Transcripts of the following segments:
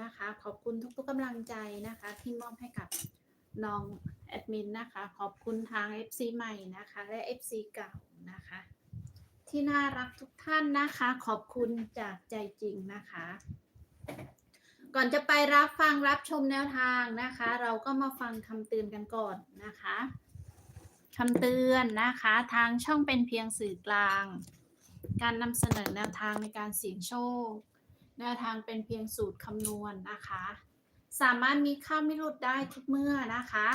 นะคะ ขอบคุณทุกๆกำลังใจนะคะ ที่มอบให้กับน้องแอดมินนะคะ ขอบคุณทาง FC ใหม่นะคะ และ FC เก่านะคะ ที่น่ารักทุกท่านนะคะ ขอบคุณจากใจจริงนะคะ ก่อนจะไปรับฟังรับชมแนวทางนะคะ เราก็มาฟังคำเตือนกันก่อนนะคะคำเตือนนะคะ ทางช่องเป็นเพียงสื่อกลาง การนำเสนอแนวทางในการเสี่ยงโชค แนวทางเป็นเพียงสูตรคำนวณนะคะ สามารถมีข้าวไม่หลุดได้ทุกเมื่อนะคะ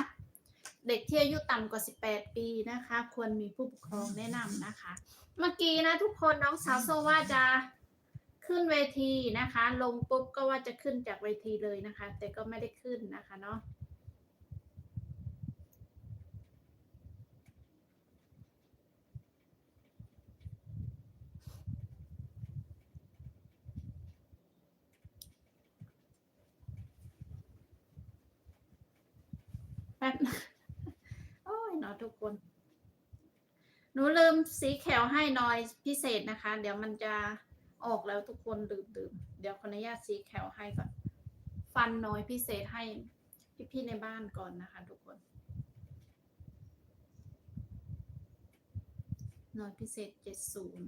เด็กที่อายุต่ำกว่า 18 ปีนะคะ ควรมีผู้ปกครองแนะนำนะคะ เมื่อกี้นะทุกคนน้องสาวโซว่าจะขึ้นเวทีนะคะ ลงปุ๊บก็ว่าจะขึ้นจากเวทีเลยนะคะ แต่ก็ไม่ได้ขึ้นนะคะเนาะ ป๊บนะโอ้ยเนาะทุกคน หนูลืมสีแขวให้หน่อยพิเศษนะคะ เดี๋ยวมันจะออกแล้วทุกคนลืมลืมเดี๋ยวขออนุญาตสีแขวให้ก่อน ฟันน้อยพิเศษให้พี่ๆในบ้านก่อนนะคะ ทุกคนน้อยพิเศษเจ็ดศูนย์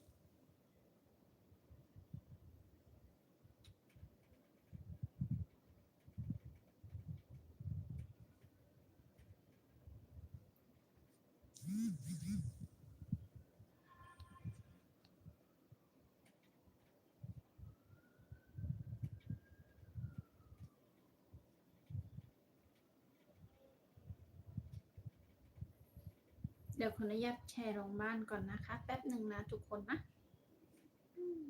ดี๋ยวขออนุญาตแชร์ลงบ้านก่อนนะคะ แป๊บหนึ่งนะทุกคนนะอืม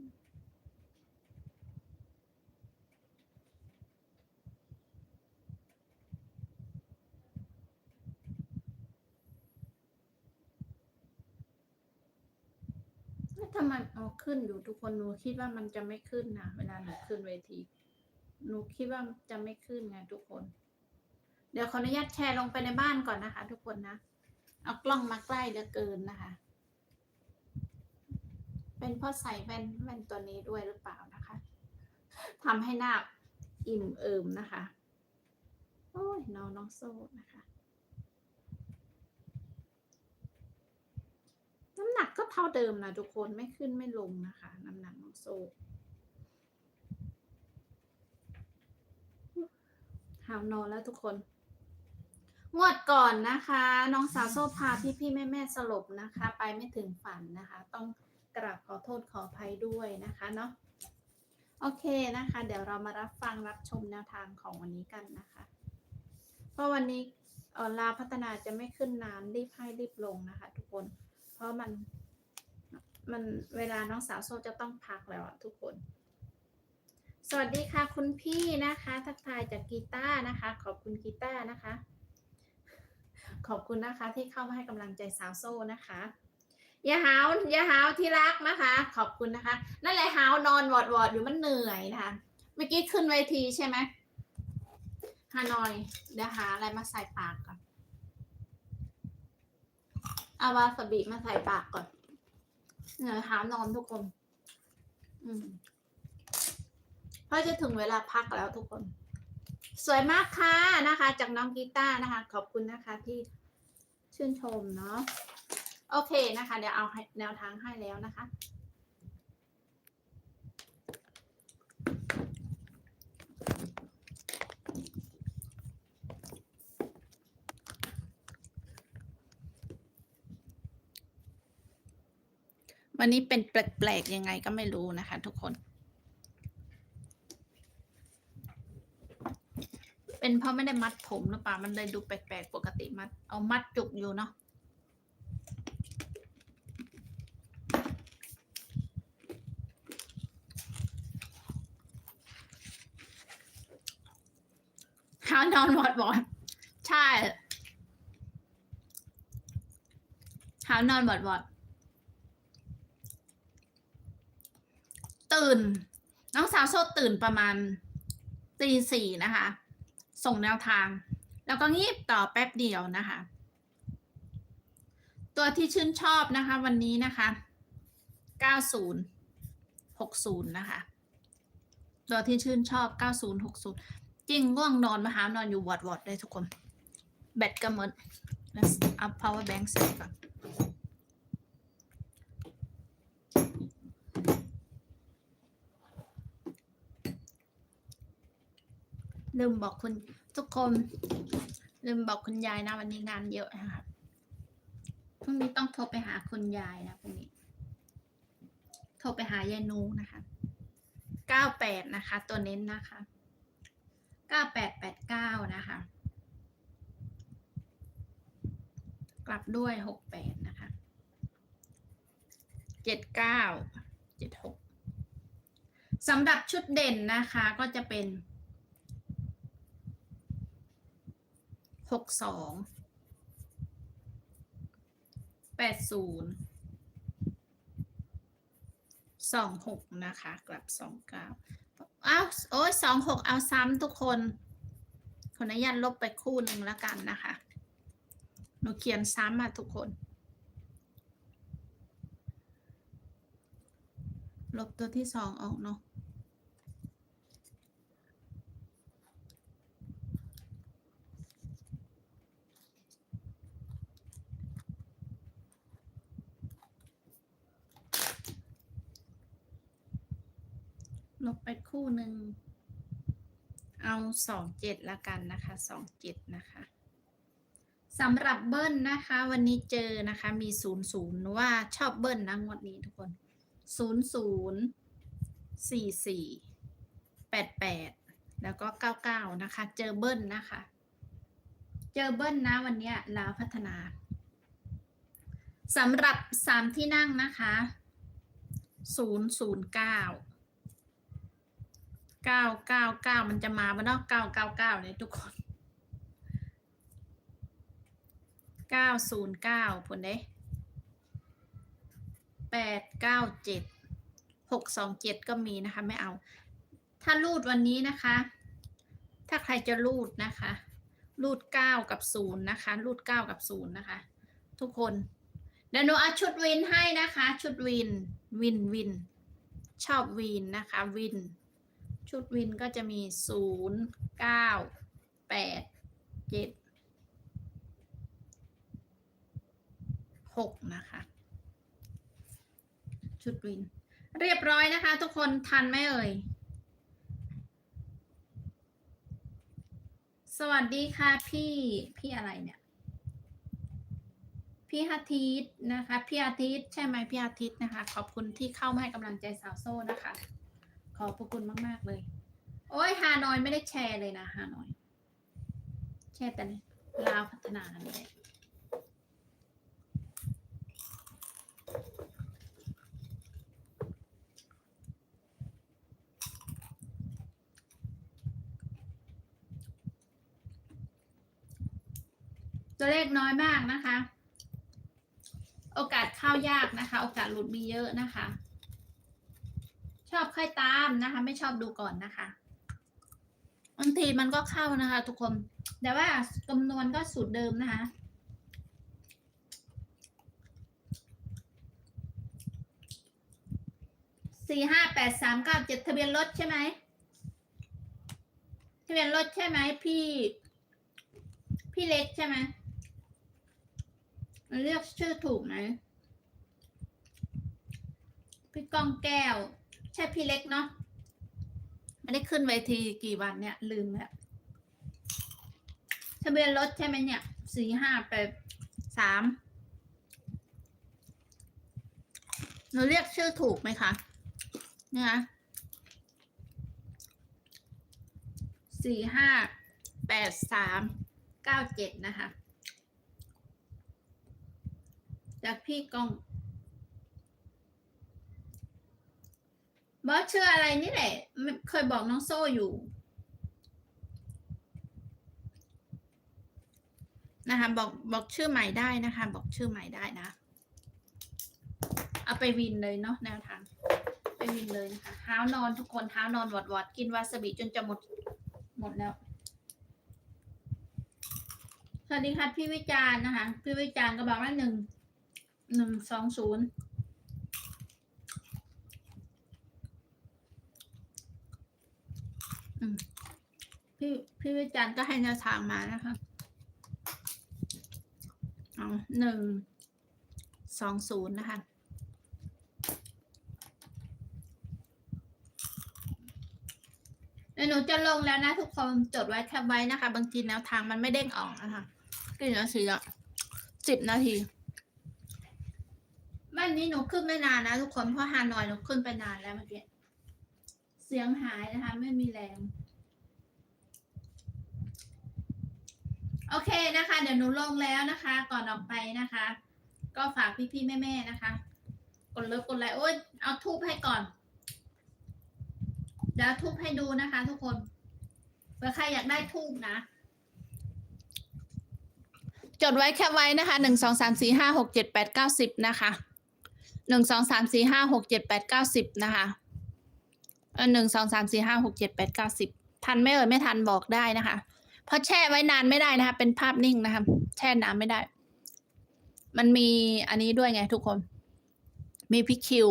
แล้วทำไมเอาขึ้นอยู่ทุกคนหนูคิดว่ามันจะไม่ขึ้นนะเวลาหนูขึ้นเวทีหนูคิดว่าจะไม่ขึ้นไงทุกคน เดี๋ยวขออนุญาตแชร์ลงไปในบ้านก่อนนะคะ ทุกคนนะ เอากล้องมาใกล้เหลือเกินนะคะ เป็นเพราะใส่แว่นแว่นตัวนี้ด้วยหรือเปล่านะคะทำให้หน้าอิ่มเอิมนะคะ โอ้ยน้องน้องโซ่นะคะ น้ำหนักก็เท่าเดิมนะทุกคนไม่ขึ้นไม่ลงนะคะ น้ำหนักน้องโซ่หาวนอนแล้วทุกคน งวดก่อนนะคะ น้องสาวโซพาพี่พี่แม่แม่สลบนะคะ ไปไม่ถึงฝันนะคะ ต้องกราบขอโทษขออภัยด้วยนะคะเนาะโอเคนะคะ เดี๋ยวเรามารับฟังรับชมแนวทางของวันนี้กันนะคะ เพราะวันนี้เออลาพัฒนาจะไม่ขึ้นนานรีบให้รีบลงนะคะ ทุกคน เพราะมันมันเวลาน้องสาวโซจะต้องพักแล้วอะทุกคน สวัสดีค่ะคุณพี่นะคะ ทักทายจากกีตาร์นะคะ ขอบคุณกีตาร์นะคะ ขอบคุณนะคะที่เข้ามาให้กำลังใจสาวโซ่นะคะอย่าหาวอย่าหาวที่รักนะคะ ขอบคุณนะคะ นั่นแหละหาวนอนวอดวอดอยู่มันเหนื่อยนะคะ เมื่อกี้ขึ้นเวทีใช่ไหมฮานอย เดี๋ยวหาอะไรมาใส่ปากก่อนเอาวาซาบิมาใส่ปากก่อนเหนื่อยหาวนอนทุกคน อืมเพราะจะถึงเวลาพักแล้วทุกคน สวยมากค่ะนะคะ จากน้องกีตาร์นะคะ ขอบคุณนะคะที่ชื่นชมเนาะโอเคนะคะ เดี๋ยวเอาแนวทางให้แล้วนะคะ วันนี้เป็นแปลกๆยังไงก็ไม่รู้นะคะ ทุกคน เป็นเพราะไม่ได้มัดผมหรือเปล่ามันเลยดูแปลกๆปกติมัด เอามัดจุกอยู่เนาะหานอนวอดวอดใช่หานอนบอดบอดตื่น น้องสาวโซตื่นประมาณตีสี่นะคะ ส่งแนวทาง แล้วก็งีบต่อแป๊บเดียวนะคะ ตัวที่ชื่นชอบนะคะวันนี้นะคะ 90 60 นะคะ ตัวที่ชื่นชอบ 90 60 จริงง่วงนอนมาหานอนอยู่วอดวอดได้ทุกคน แบตก็หมดแล้วเอา power bank ใส่ก่อน ลืมบอกคุณทุกคนลืมบอกคุณยายนะวันนี้งานเยอะนะคะพรุ่งนี้ต้องโทรไปหาคุณยายนะพรุ่งนี้ โทรไปหายายนูนะคะเก้าแปดนะคะ ตัวเน้นนะคะเก้าแปดแปดเก้านะคะ กลับด้วยหกแปดนะคะเจ็ดเก้าเจ็ดหกสำหรับชุดเด่นนะคะก็จะเป็น หกสองแปดศูนย์สองหกนะคะ กลับสองเก้าอ้าวโอ้ยสองหกเอาซ้ำทุกคนขออนุญาตลบไปคู่หนึ่งแล้วกันนะคะ หนูเขียนซ้ำมาทุกคน ลบตัวที่สองออกเนาะ ลบไปคู่หนึ่ง เอาสองเจ็ดละกันนะคะสองเจ็ดนะคะสำหรับเบิ้ลนะคะ วันนี้เจอนะคะมีศูนย์ศูนย์ว่าชอบเบิ้ลนะงวดนี้ทุกคนศูนย์ศูนย์สี่สี่แปดแปดแล้วก็เก้าเก้านะคะ เจอเบิ้ลนะคะ เจอเบิ้ลนะวันนี้ลาวพัฒนาสำหรับสามที่นั่งนะคะศูนย์ศูนย์ เก้าเก้าเก้ามันจะมาบ้านนอกเก้าเก้าเก้าเลยทุกคนเก้าศูนย์เก้าผลเด้แปดเก้าเจ็ดหกสองเจ็ดก็มีนะคะไม่เอา ถ้ารูดวันนี้นะคะ ถ้าใครจะรูดนะคะ รูดเก้ากับศูนย์นะคะ รูดเก้ากับศูนย์นะคะ ทุกคนเดี๋ยวหนูเอาชุดวินให้นะคะ ชุดวิน วินวิน ชอบวินนะคะ วิน ชุดวินก็จะมีศูนย์เก้าแปดเจ็ดหกนะคะ ชุดวิน เรียบร้อยนะคะ ทุกคนทันไหมเอ่ย สวัสดีค่ะพี่ พี่อะไรเนี่ย พี่อาทิตย์นะคะ พี่อาทิตย์ใช่ไหมพี่อาทิตย์นะคะ ขอบคุณที่เข้ามาให้กำลังใจสาวโซ่นะคะ อบพระคุณมาก ๆ เลย โอ้ยฮานอยไม่ได้แชร์เลยนะฮานอย แชร์แต่ลาวพัฒนานั่นแหละตัวเลขน้อยมากนะคะ โอกาสเข้ายากนะคะ โอกาสหลุดมีเยอะนะคะ ชอบค่อยตามนะคะ ไม่ชอบดูก่อนนะคะบางทีมันก็เข้านะคะ ทุกคน แต่ว่าคำนวณก็สูตรเดิมนะคะสี่ห้าแปดสามเก้าเจ็ดทะเบียนรถใช่ไหมทะเบียนรถใช่ไหมพี่ พี่เล็กใช่ไหมเลือกชื่อถูกไหมพี่ก้องแก้ว ใช่พี่เล็กเนาะไม่ได้ขึ้นเวทีกี่วันเนี่ย ลืมแล้วทะเบียนรถใช่ไหมเนี่ยสี่ห้าแปดสามหนูเรียกชื่อถูกไหมคะเนี่ยสี่ห้าแปดสามเก้าเจ็ดนะคะ จากพี่กอง อสชื่ออะไรนี่แหละเคยบอกน้องโซ่อยู่นะคะบอกบอกชื่อใหม่ได้นะคะ บอกชื่อใหม่ได้นะ เอาไปวินเลยเนาะแนวทางไปวินเลยนะคะเท้านอนทุกคนเท้านอนวอดวอดกินวาซาบิจนจะหมดหมดแล้วสวัสดีค่ะพี่วิจารณ์นะคะ พี่วิจารณ์ก็บอกว่าหนึ่งหนึ่งสองศูนย์อืม พี่พี่วิจารณ์ก็ให้แนวทางมานะคะเอาหนึ่งสองศูนย์นะคะเดี๋ยวหนูจะลงแล้วนะทุกคนจดไว้แคปไว้นะคะ บางทีแนวทางมันไม่เด้งออกนะคะกี่นาทีละสิบนาทีวันนี้หนูขึ้นไม่นานนะทุกคนเพราะฮานอยหนูขึ้นไปนานแล้วเมื่อกี้ สียงหายนะคะ ไม่มีแรง โอเคนะคะ เดี๋ยวหนูลงแล้วนะคะ ก่อนออกไปนะคะ ก็ฝากพี่ๆแม่ๆนะคะ กดเลิฟกดไลค์โอ้ยเอาทูบให้ก่อน เดี๋ยวทุบให้ดูนะคะ ทุกคนเผื่อใครอยากได้ทูบนะจดไว้แค่ไว้นะคะหนึ่งสองสามสี่ห้าหกเจ็ดแปดเก้าสิบนะคะหนึ่งสองสามสี่ห้าหกเจ็ดแปดเก้าสิบนะคะ เออหนึ่งสองสามสี่ห้าหกเจ็ดแปดเก้าสิบทันไม่เอ่ยไม่ทันบอกได้นะคะ เพราะแช่ไว้นานไม่ได้นะคะ เป็นภาพนิ่งนะคะ แช่น้ำไม่ได้ มันมีอันนี้ด้วยไงทุกคน มีพี่คิว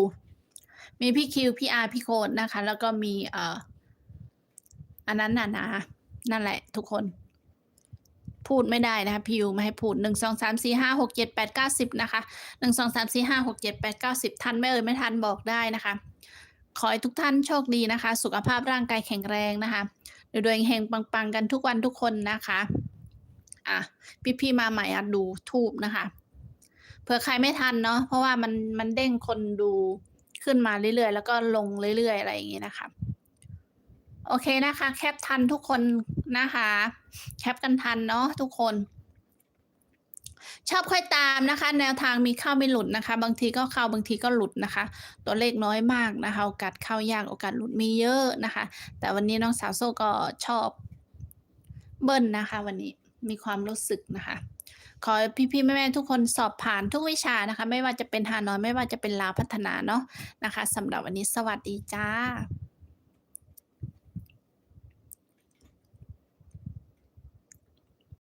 มีพี่คิวพี่อาร์พี่โคดนะคะ แล้วก็มีเอ่ออันนั้นน่ะนะนั่นแหละ ทุกคน พูดไม่ได้นะคะพิวไม่ให้พูดหนึ่งสองสามสี่ห้าหกเจ็ดแปดเก้าสิบนะคะหนึ่งสองสามสี่ห้าหกเจ็ดแปดเก้าสิบทันไม่เอ่ยไม่ทันบอกได้นะคะ ขอให้ทุกท่านโชคดีนะคะ สุขภาพร่างกายแข็งแรงนะคะโดยเฮงปังๆกันทุกวันทุกคนนะคะอะพี่ๆมาใหม่อะดูทูบนะคะเผื่อใครไม่ทันเนาะเพราะว่ามันมันเด้งคนดูขึ้นมาเรื่อยๆ แล้วก็ลงเรื่อยๆ อะไรอย่างงี้นะคะ โอเคนะคะ แคปทันทุกคนนะคะ แคปกันทันเนาะทุกคน ชอบค่อยตามนะคะ แนวทางมีเข้าไม่หลุดนะคะ บางทีก็เข้าบางทีก็หลุดนะคะ ตัวเลขน้อยมากนะคะโอกาสเข้ายากโอกาสหลุดมีเยอะนะคะ แต่วันนี้น้องสาวโซ่ก็ชอบเบิ้ลนะคะ วันนี้มีความรู้สึกนะคะ ขอพี่ๆแม่ๆทุกคนสอบผ่านทุกวิชานะคะ ไม่ว่าจะเป็นฮานอยไม่ว่าจะเป็นลาวพัฒนาเนาะนะคะสำหรับวันนี้สวัสดีจ้า